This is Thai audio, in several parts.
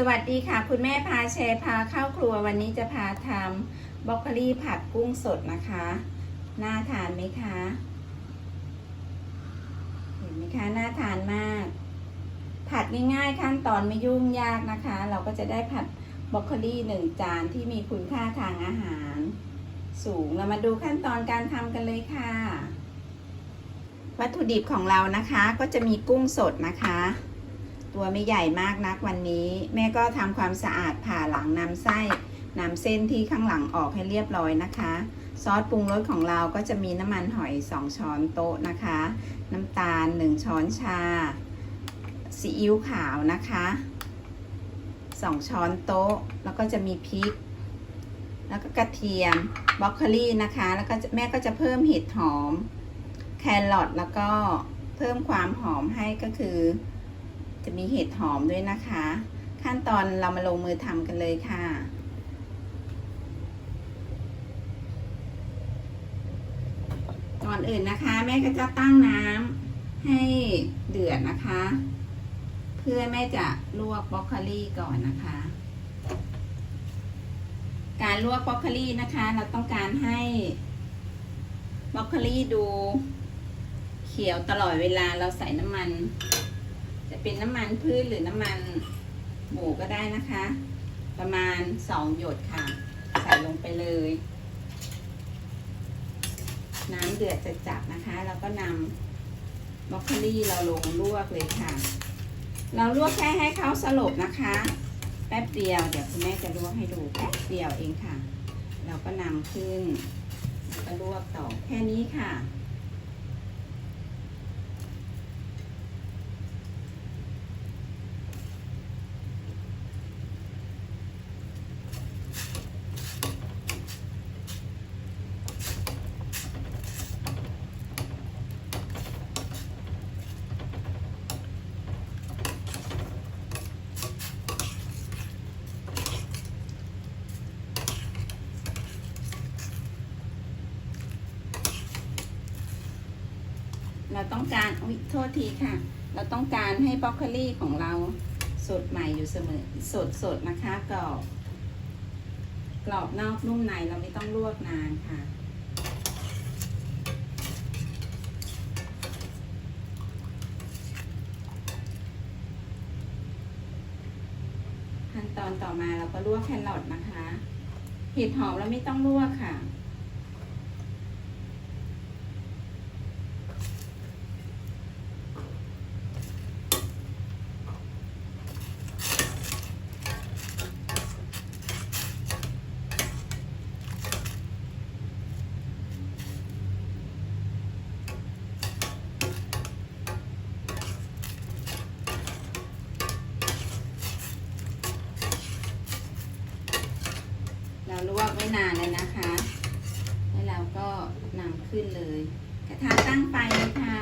สวัสดีค่ะ คุณแม่พาแชร์พาเข้าครัววันนี้จะพาทำบรอกโคลี่ผัดกุ้งสดนะคะ น่าทานไหมคะ เห็นไหมคะ น่าทานมาก ผัดง่ายๆขั้นตอนไม่ยุ่งยากนะคะ เราก็จะได้ผัดบรอกโคลี่หนึ่งจานที่มีคุณค่าทางอาหาร สูงเรามาดูขั้นตอนการทำกันเลยค่ะ วัตถุดิบของเรานะคะก็จะมีกุ้งสดนะคะ ตัวไม่ใหญ่มากนักวันนี้ แม่ก็ทำความสะอาดผ่าหลังนำไส้นำเส้นที่ข้างหลังออกให้เรียบร้อยนะคะ ซอสปรุงรสของเราก็จะมีน้ำมันหอย 2 ช้อนโต๊ะนะคะ น้ำตาล 1 ช้อนชาซีอิ๊วขาวนะคะ 2 ช้อนโต๊ะ แล้วก็จะมีพริก แล้วก็กระเทียมบรอกโคลีนะคะ แล้วก็แม่ก็จะเพิ่มเห็ดหอม แครอทแล้วก็เพิ่มความหอมให้ก็คือ จะมีเห็ดหอมด้วยนะคะ ขั้นตอนเรามาลงมือทำกันเลยค่ะก่อนอื่นนะคะ แม่ก็จะตั้งน้ำให้เดือดนะคะ เพื่อแม่จะลวกบรอกโคลีก่อนนะคะ การลวกบรอกโคลีนะคะ เราต้องการให้บรอกโคลีดูเขียวตลอดเวลาเราใส่น้ำมัน จะเป็นน้ำมันพืชหรือน้ำมันหมูก็ได้นะคะ ประมาณสองหยดค่ะ ใส่ลงไปเลย น้ำเดือดจะจับนะคะ แล้วก็นำบรอกโคลีเราลงลวกเลยค่ะ เราลวกแค่ให้เขาสลบนะคะ แป๊บเดียว เดี๋ยวคุณแม่จะลวกให้ดูแป๊บเดียวเองค่ะ เราก็นำขึ้นแล้วก็ลวกต่อแค่นี้ค่ะ เราต้องการอุ๊ยโทษทีค่ะ เราต้องการให้บรอกโคลีของเราสดใหม่อยู่เสมอสดสดนะคะกรอบกรอบนอกนุ่มในเราไม่ต้องลวกนานค่ะ ขั้นตอนต่อมาเราก็ลวกแครอทนะคะเห็ดหอมเราไม่ต้องลวกค่ะ เราลวกไว้นานเลยนะคะ แล้วเราก็นำขึ้นเลย กระทะตั้ง ไฟเลยค่ะ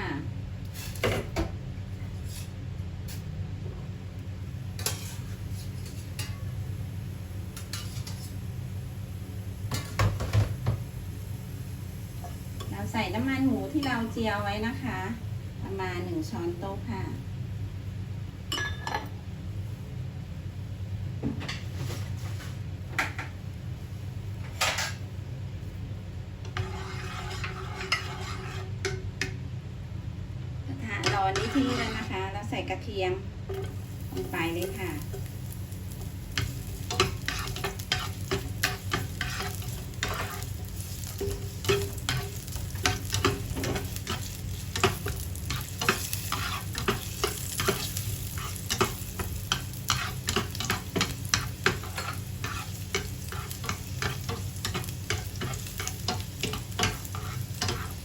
เราใส่น้ำมันหมูที่เราเจียวไว้นะคะ ประมาณหนึ่งช้อนโต๊ะค่ะ กระทะร้ อนนิดที่แล้วนะคะ แล้วใส่กระเทียมลงไปเลยค่ะ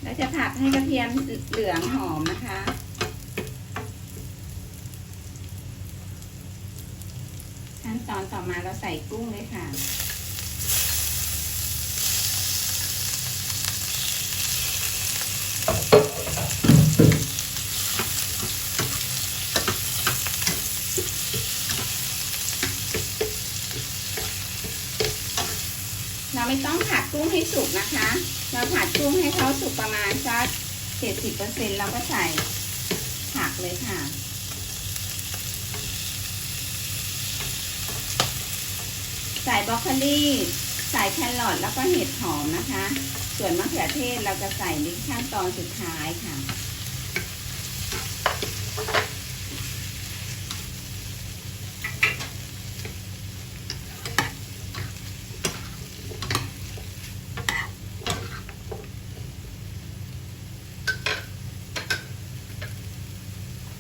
แล้วจะผัดให้กระเทียมเหลืองหอมนะคะ ขั้นตอนต่อมาเราใส่กุ้งเลยค่ะ เราไม่ต้องผัดกุ้งให้สุกนะคะ เราผัดกุ้งให้เขาสุกประมาณสักเจ็ดสิบเปอร์เซ็นแล้วก็ใส่ผักเลยค่ะ ส่บรอกโคลีใส่แครอทแล้วก็เห็ดหอมนะคะ ส่วนมะเขือเทศเราจะใส่ในขั้นตอนสุดท้ายค่ะ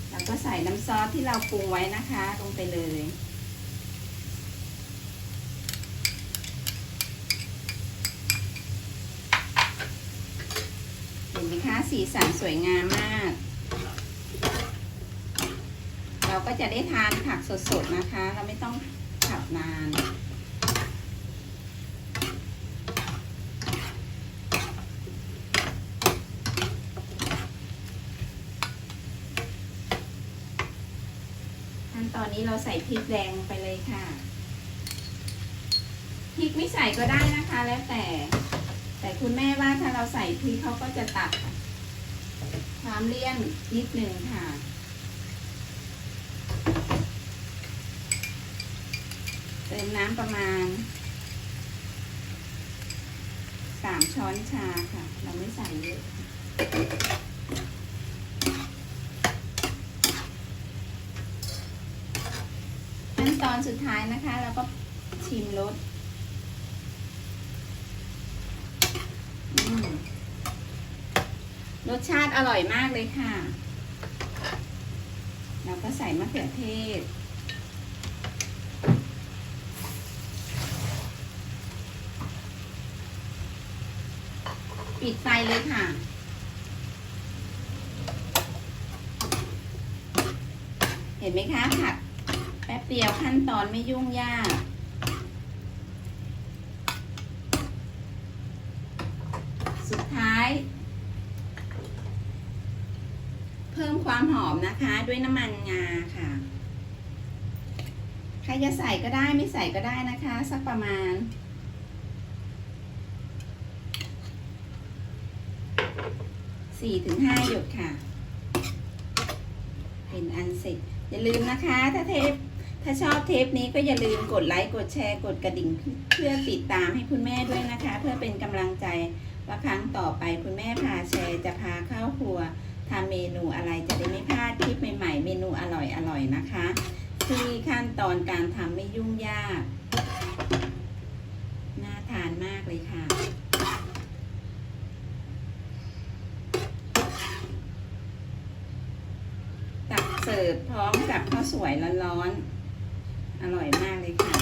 แล้วก็ใส่น้ำซอสที่เราปรุงไว้นะคะ ลงไปเลย เห็นไหมคะ สีสันสวยงามมาก เราก็จะได้ทานผักสดๆนะคะ เราไม่ต้องขับนานขั้นตอนนี้เราใส่พริกแดงไปเลยค่ะพริกไม่ใส่ก็ได้นะคะแล้วแต่ แต่คุณแม่ว่าถ้าเราใส่พริกเขาก็จะตัดค วามเลี่ยนนิดหนึ่งค่ะ เติมน้ำประมาณสามช้อนชาค่ะ เราไม่ใส่เยอะขั้นตอนสุดท้ายนะคะเราก็ชิมรสอืม รสชาติอร่อยมากเลยค่ะ เราก็ใส่มะเขือเทศ ปิดไฟเลยค่ะ เห็นไหมคะผัดแป๊บเดียวขั้นตอนไม่ยุ่งยากสุดท้าย เพิ่ม ความหอมนะคะ ด้วยน้ำมันงาค่ะ ใครจะใส่ก็ได้ไม่ใส่ก็ได้นะคะ สักประมาณสี่ถึงห้าหยดค่ะ เป็นอันเสร็จ อย่าลืมนะคะ ถ้าเทปถ้าชอบเทปนี้ก็อย่าลืมกดไลค์ กดแชร์ กดกระดิ่งเพื่อติดตามให้คุณแม่ด้วยนะคะ เพื่อเป็นกำลังใจว่าครั้งต่อไปคุณแม่พาแชร์จะพาเข้าครัว ทำเมนูอะไรจะได้ไม่พลาดคลิปใหม่ๆ เมนูอร่อยๆนะคะ ที่ขั้นตอนการทำไม่ยุ่งยาก น่าทานมากเลยค่ะ ตักเสิร์ฟพร้อมกับข้าวสวยร้อนๆ อร่อยมากเลยค่ะ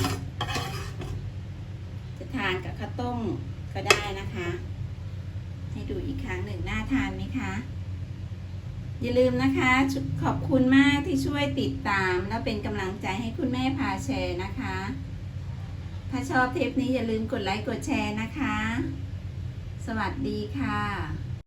จะทานกับข้าวต้มก็ได้นะคะ ให้ดูอีกครั้งหนึ่งน่าทานไหมคะ อย่าลืมนะคะ ขอบคุณมากที่ช่วยติดตาม และเป็นกำลังใจให้คุณแม่พาแชร์นะคะ ถ้าชอบเทปนี้อย่าลืมกดไลค์กดแชร์นะคะ สวัสดีค่ะ